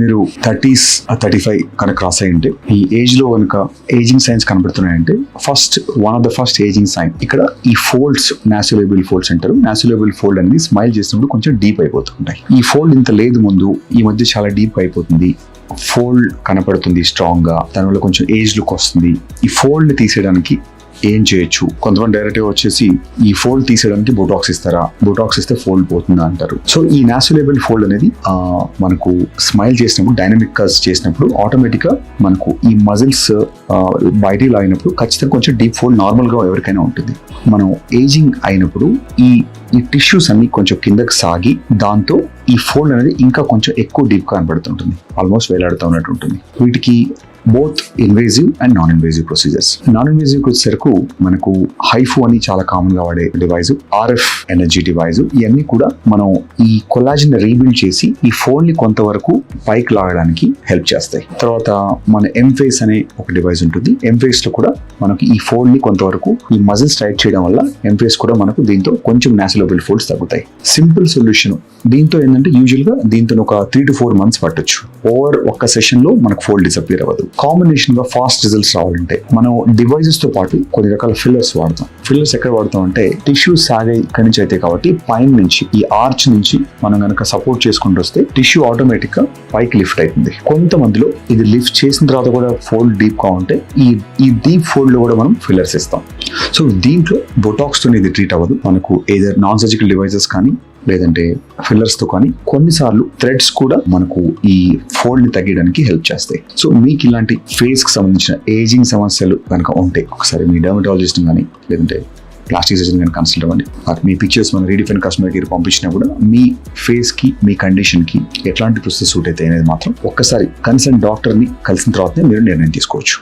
మీరు thirties thirty five కనుక cross అయి ఉంటే ఈ ఏజ్లో కనుక ageing signs కనబడుతున్నాయంటే first one of the first ageing sign ఇక్కడ ఈ ఫోల్డ్స్ నాచులేబుల్ ఫోల్డ్స్ అంటారు. నాచులేబుల్ ఫోల్డ్ అనేది స్మైల్ చేసినప్పుడు కొంచెం డీప్ అయిపోతుంటాయి. ఈ ఫోల్డ్ ఇంత లేదు ముందు ఈ మధ్య చాలా డీప్ అయిపోతుంది. ఫోల్డ్ కనపడుతుంది స్ట్రాంగ్గా దానివల్ల కొంచెం ఏజ్ లుక్ వస్తుంది. ఈ ఫోల్డ్ తీసేయడానికి ఏం చేయొచ్చు? కొంతమంది డైరెక్ట్గా వచ్చేసి ఈ ఫోల్డ్ తీసేయడానికి బోటాక్స్ ఇస్తారా? బోటాక్స్ ఇస్తే ఫోల్డ్ పోతుందా అంటారు. సో ఈ నాచులేబుల్ ఫోల్డ్ అనేది మనకు స్మైల్ చేసినప్పుడు డైనమిక్ కస్ చేసినప్పుడు ఆటోమేటిక్గా మనకు ఈ మజిల్స్ బయటికి లాగినప్పుడు ఖచ్చితంగా కొంచెం డీప్ ఫోల్డ్ నార్మల్గా ఎవరికైనా ఉంటుంది. మనం ఏజింగ్ అయినప్పుడు ఈ ఈ టిష్యూస్ అన్ని కొంచెం కిందకి సాగి దాంతో ఈ ఫోల్డ్ అనేది ఇంకా కొంచెం ఎక్కువ డీప్ కనబడుతుంటుంది. ఆల్మోస్ట్ వేలాడుతూ ఉన్నట్టు ఉంటుంది. వీటికి both invasive and non invasive procedures non invasive వచ్చేసరకు మనకు హైఫు అని చాలా కామన్గా వాడే డివైస్ ఆర్ఎఫ్ ఎనర్జీ డివైజ్ ఇవన్నీ కూడా మనం ఈ కొలాజిన్ రీబిల్డ్ చేసి ఈ ఫోన్ని కొంతవరకు పైకి లాగడానికి హెల్ప్ చేస్తాయి. తర్వాత మన ఎంఫేస్ అనే ఒక డివైస్ ఉంటుంది. ఎంఫేస్లో కూడా మనకి ఈ ఫోన్ని కొంతవరకు ఈ మజిల్స్ టైట్ చేయడం వల్ల ఎంఫేస్ కూడా మనకు దీంతో కొంచెం నాచులబుల్ ఫోల్డ్స్ తగ్గుతాయి. సింపుల్ సొల్యూషన్ దీంతో ఏంటంటే యూజువల్గా దీంతో ఒక త్రీ టు ఫోర్ మంత్స్ పట్టొచ్చు. ఓవర్ ఒక్క సెషన్లో మనకు ఫోల్డ్ డిసప్పియర్ అవ్వదు. కాంబినేషన్గా ఫాస్ట్ రిజల్ట్స్ రావాలంటే మనం డివైజెస్తో పాటు కొన్ని రకాల ఫిల్లర్స్ వాడతాం. ఫిల్లర్స్ ఎక్కడ వాడతాం అంటే టిష్యూ సాగే ఇక్కడి నుంచి అయితే కాబట్టి పైన నుంచి ఈ ఆర్చ్ నుంచి మనం కనుక సపోర్ట్ చేసుకుంటూ వస్తే టిష్యూ ఆటోమేటిక్గా పైకి లిఫ్ట్ అవుతుంది. కొంతమందిలో ఇది లిఫ్ట్ చేసిన తర్వాత కూడా ఫోల్డ్ డీప్గా ఉంటే ఈ ఈ డీప్ ఫోల్డ్లో కూడా మనం ఫిల్లర్స్ ఇస్తాం. సో దీంట్లో బొటాక్స్తో ఇది ట్రీట్ అవ్వదు. మనకు ఏదైనా నాన్ సర్జికల్ డివైజెస్ కానీ లేదంటే ఫిల్లర్స్తో కానీ కొన్నిసార్లు థ్రెడ్స్ కూడా మనకు ఈ ఫోల్డ్ని తగ్గడానికి హెల్ప్ చేస్తాయి. సో మీకు ఇలాంటి ఫేస్కి సంబంధించిన ఏజింగ్ సమస్యలు కనుక ఉంటే ఒకసారి మీ డర్మటాలజిస్ట్ కానీ లేదంటే ప్లాస్టిక్ సర్జన్ కానీ కన్సల్ట్ అవ్వండి. మీ పిక్చర్స్ మనం రీడిఫైన్ కస్టమర్ కేర్ పంపించినా కూడా మీ ఫేస్కి మీ కండిషన్కి ఎట్లాంటి ప్రొసెస్ సూట్ అయితే అనేది మాత్రం ఒక్కసారి కన్సల్ట్ డాక్టర్ని కలిసిన తర్వాతనే మీరు నిర్ణయం తీసుకోవచ్చు.